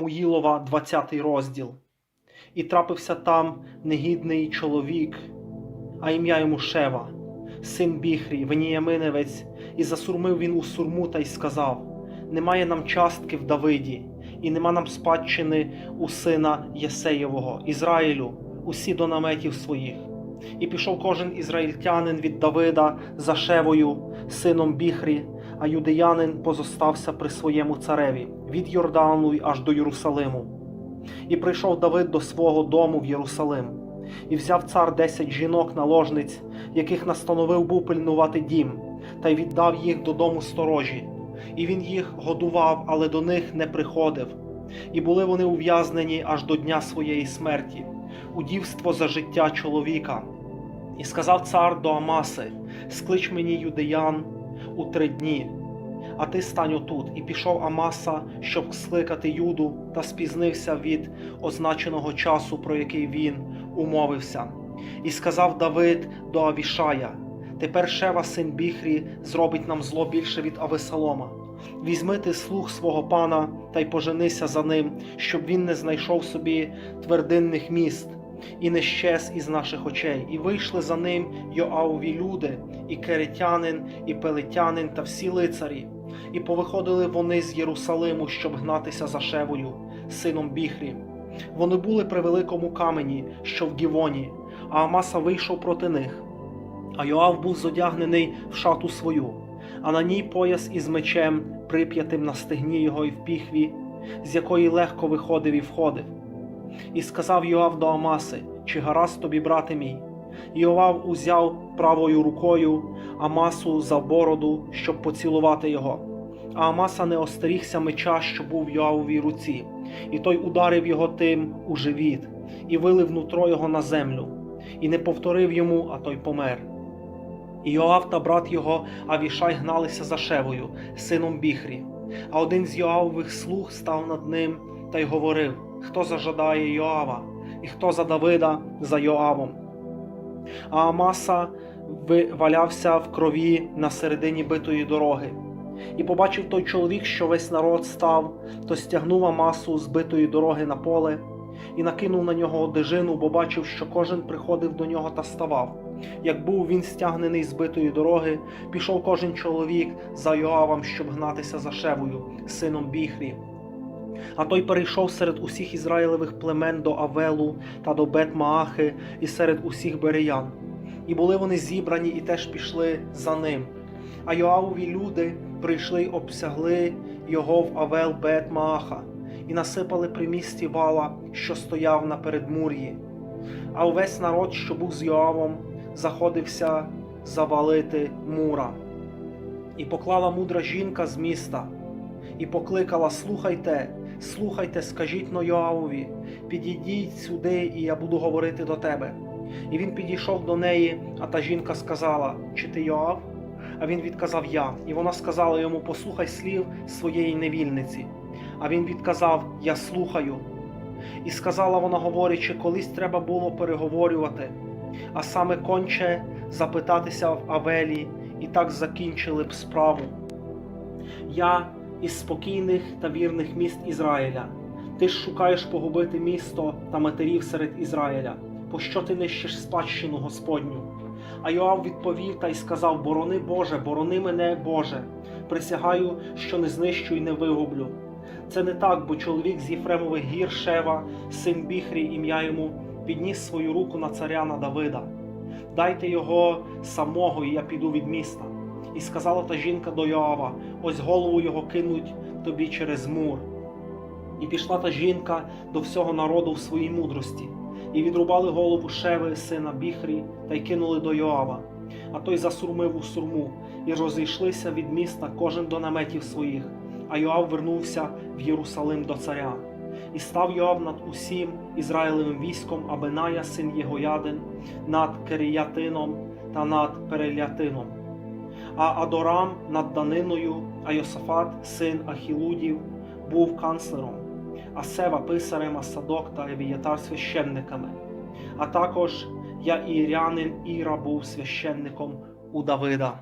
Самуїлова, 20 розділ. І трапився там негідний чоловік, а ім'я йому Шева, син Біхрі, Веніяминевець, і засурмив він у сурму та й сказав: Немає нам частки в Давиді, і нема нам спадщини у сина Єсеєвого, Ізраїлю, усі до наметів своїх. І пішов кожен ізраїльтянин від Давида за Шевою, сином Біхрі, а юдеянин позостався при своєму цареві від Йордану й аж до Єрусалиму. І прийшов Давид до свого дому в Єрусалим, і взяв цар десять жінок наложниць, яких настановив був пильнувати дім, та й віддав їх додому сторожі. І він їх годував, але до них не приходив. І були вони ув'язнені аж до дня своєї смерті, у дівство за життя чоловіка. І сказав цар до Амаси: Склич мені юдеян у три дні, а ти стань отут. І пішов Амаса, щоб скликати Юду, та спізнився від означеного часу, про який він умовився. І сказав Давид до Авішая: Тепер Шева, син Біхрі, зробить нам зло більше від Авесалома. Візьми ти слух свого пана та й поженися за ним, щоб він не знайшов собі твердинних міст і не щез із наших очей. І вийшли за ним Йоавові люди, і керетянин, і пелетянин, та всі лицарі. І повиходили вони з Єрусалиму, щоб гнатися за Шевою, сином Біхрі. Вони були при великому камені, що в Гівоні, а Амаса вийшов проти них. А Йоав був зодягнений в шату свою, а на ній пояс із мечем, прип'ятим на стегні його і в піхві, з якої легко виходив і входив. І сказав Йоав до Амаси, чи гаразд тобі, брате мій? Йоав узяв правою рукою Амасу за бороду, щоб поцілувати його. А Амаса не остерігся меча, що був в Йоавовій руці, і той ударив його тим у живіт, і вилив нутро його на землю, і не повторив йому, а той помер. І Йоав та брат його Авішай гналися за Шевою, сином Біхрі. А один з Йоавових слуг став над ним та й говорив: Хто зажадає Йоава, і хто за Давида за Йоавом. А Амаса валявся в крові на середині битої дороги. І побачив той чоловік, що весь народ став, то стягнув Амасу з битої дороги на поле і накинув на нього одежину, бо бачив, що кожен приходив до нього та ставав. Як був він стягнений з битої дороги, пішов кожен чоловік за Йоавом, щоб гнатися за Шевою, сином Біхрі. А той перейшов серед усіх ізраїлевих племен до Авелу та до Бет-Маахи і серед усіх береян. І були вони зібрані і теж пішли за ним. А Йоавові люди прийшли й обсягли його в Авел Бет-Мааха і насипали при місті вала, що стояв на передмур'ї. А увесь народ, що був з Йоавом, заходився завалити мура. І поклала мудра жінка з міста, і покликала: Слухайте, слухайте, скажіть но Йоавові, підійдіть сюди, і я буду говорити до тебе. І він підійшов до неї, а та жінка сказала: Чи ти Йоав? А він відказав Я. І вона сказала йому: Послухай слів своєї невільниці. А він відказав: Я слухаю. І сказала вона, говорячи, колись треба було переговорювати, а саме конче запитатися в Авелі, і так закінчили б справу. Я із спокійних та вірних міст Ізраїля. Ти ж шукаєш погубити місто та матерів серед Ізраїля, пощо ти нищиш спадщину Господню? А Йоав відповів та й сказав: Борони Боже, борони мене, Боже, присягаю, що не знищу й не вигублю. Це не так, бо чоловік з Єфремових гір Шева, син Біхрі, ім'я йому, підніс свою руку на царя на Давида. Дайте його самого, і я піду від міста. І сказала та жінка до Йоава: ось голову його кинуть тобі через мур. І пішла та жінка до всього народу в своїй мудрості, і відрубали голову Шеви, сина Біхрі, та й кинули до Йоава. А той засурмив у сурму, і розійшлися від міста кожен до наметів своїх. А Йоав вернувся в Єрусалим до царя. І став Йоав над усім Ізраїлевим військом Абеная, син Єгоядин, над Керіятином та над Перелятином, а Адорам над Даниною, а Йосафат, син Ахілудів, був канцлером, а Сева писарем, а Садок та Евіятар священниками. А також я Ірянин Іра був священником у Давида.